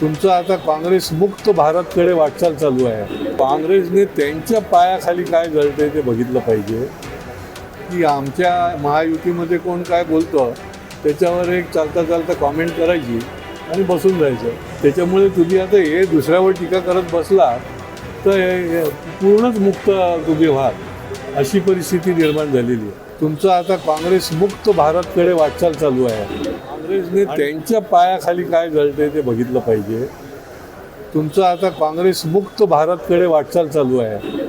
तुमचं आता काँग्रेस मुक्त भारतकडे वाटचाल चालू आहे. काँग्रेसने त्यांच्या पायाखाली काय घडतंय ते बघितलं पाहिजे. की आमच्या महायुतीमध्ये कोण काय बोलतं त्याच्यावर एक चालता चालता कॉमेंट करायची आणि बसून जायचं. त्याच्यामुळे तुम्ही आता हे दुसऱ्यावर टीका करत बसला तर पूर्णच मुक्त तुम्ही व्हाल अशी परिस्थिती निर्माण झालेली आहे. तुमचं आता काँग्रेस मुक्त भारतकडे वाटचाल चालू आहे. काँग्रेसने त्यांच्या पायाखाली काय घडतंय ते बघितलं पाहिजे. तुमचं आता काँग्रेस मुक्त भारतकडे वाटचाल चालू आहे.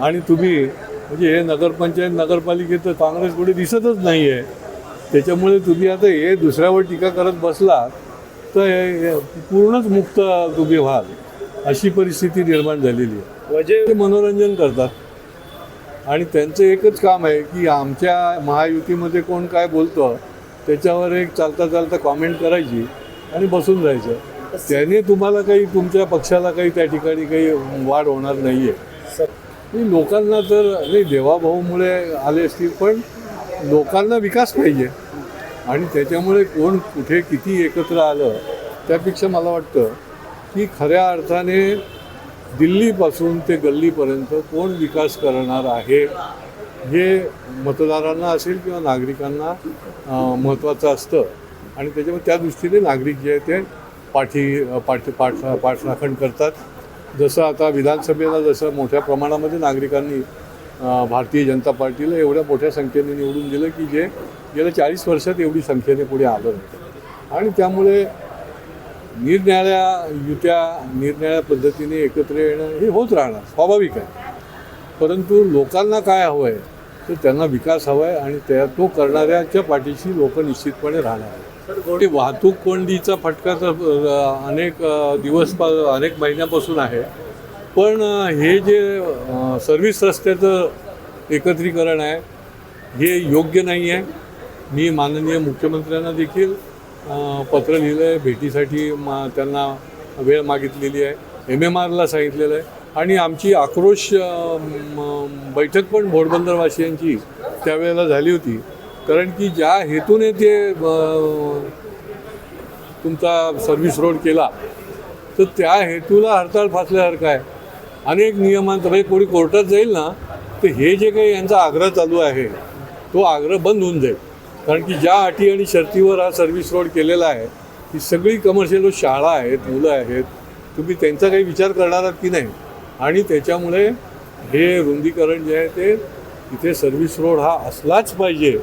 आणि तुम्ही म्हणजे हे नगरपंचायत नगरपालिकेचं काँग्रेस कुठे दिसतच नाही आहे त्याच्यामुळे तुम्ही आता हे दुसऱ्यावर टीका करत बसला तर पूर्णच मुक्त तुम्ही व्हाल अशी परिस्थिती निर्माण झालेली आहे. म्हणजे ते मनोरंजन करतात. आणि त्यांचं एकच काम आहे की आमच्या महायुतीमध्ये कोण काय बोलतं त्याच्यावर एक चालता चालता कॉमेंट करायची आणि बसून जायचं. त्याने तुम्हाला काही तुमच्या पक्षाला काही त्या ठिकाणी काही वाढ होणार नाही आहे लोकांना तर नाही देवाभाऊमुळे आले असतील पण लोकांना विकास पाहिजे. आणि त्याच्यामुळे कोण कुठे किती एकत्र आलं त्यापेक्षा मला वाटतं की खऱ्या अर्थाने दिल्लीपासून ते गल्लीपर्यंत कोण विकास करणार आहे हे मतदारांना असेल किंवा नागरिकांना महत्त्वाचं असतं. आणि त्याच्यामुळे त्या दृष्टीने नागरिक जे आहे ते पाठी पाठ पाठ पाठराखण करतात. जसं आता विधानसभेला जसं मोठ्या प्रमाणामध्ये नागरिकांनी भारतीय जनता पार्टीला एवढ्या मोठ्या संख्येने निवडून दिलं की जे गेल्या चाळीस वर्षात एवढी संख्येने पुढे आलं होतं. आणि त्यामुळे निरनिराळ्या युत्या निरनिराळ्या पद्धतीने एकत्र येणं हे होत राहणार स्वाभाविक आहे. परंतु लोकांना काय हवं आहे तर त्यांना विकास हवा आहे आणि त्या तो करणाऱ्याच्या पाठीशी लोक निश्चितपणे राहणार ते वाहतूक कोंडीचा फटका तर अनेक दिवस अनेक महिन्यापासून आहे. पण हे जे सर्व्हिस रस्त्याचं एकत्रीकरण आहे हे योग्य नाही आहे मी माननीय मुख्यमंत्र्यांना देखील पत्र लिहिलं आहे भेटीसाठी मा त्यांना वेळ मागितलेली आहे. एम एम आरला सांगितलेलं आहे. आणि आमची आक्रोश बैठक पण घोडबंदरवासियांची त्यावेळेला झाली होती. कारण की ज्या हेतूने ते तुमचा सर्व्हिस रोड केला तर त्या हेतूला हरताळ फासल्यासारखं आहे. अनेक नियमांत म्हणजे कोणी कोर्टात जाईल ना तर हे जे काही यांचा आग्रह चालू आहे तो आग्रह बंद होऊन जाईल. कारण की ज्या अटी आणि शर्तीवर हा सर्व्हिस रोड केलेला आहे ही सगळी कमर्शियल शाळा आहेत मुलं आहेत तुम्ही त्यांचा काही विचार करणार आहात की नाही? आणि त्याच्यामुळे हे रुंदीकरण जे आहे ते इथे सर्व्हिस रोड हा असलाच पाहिजे.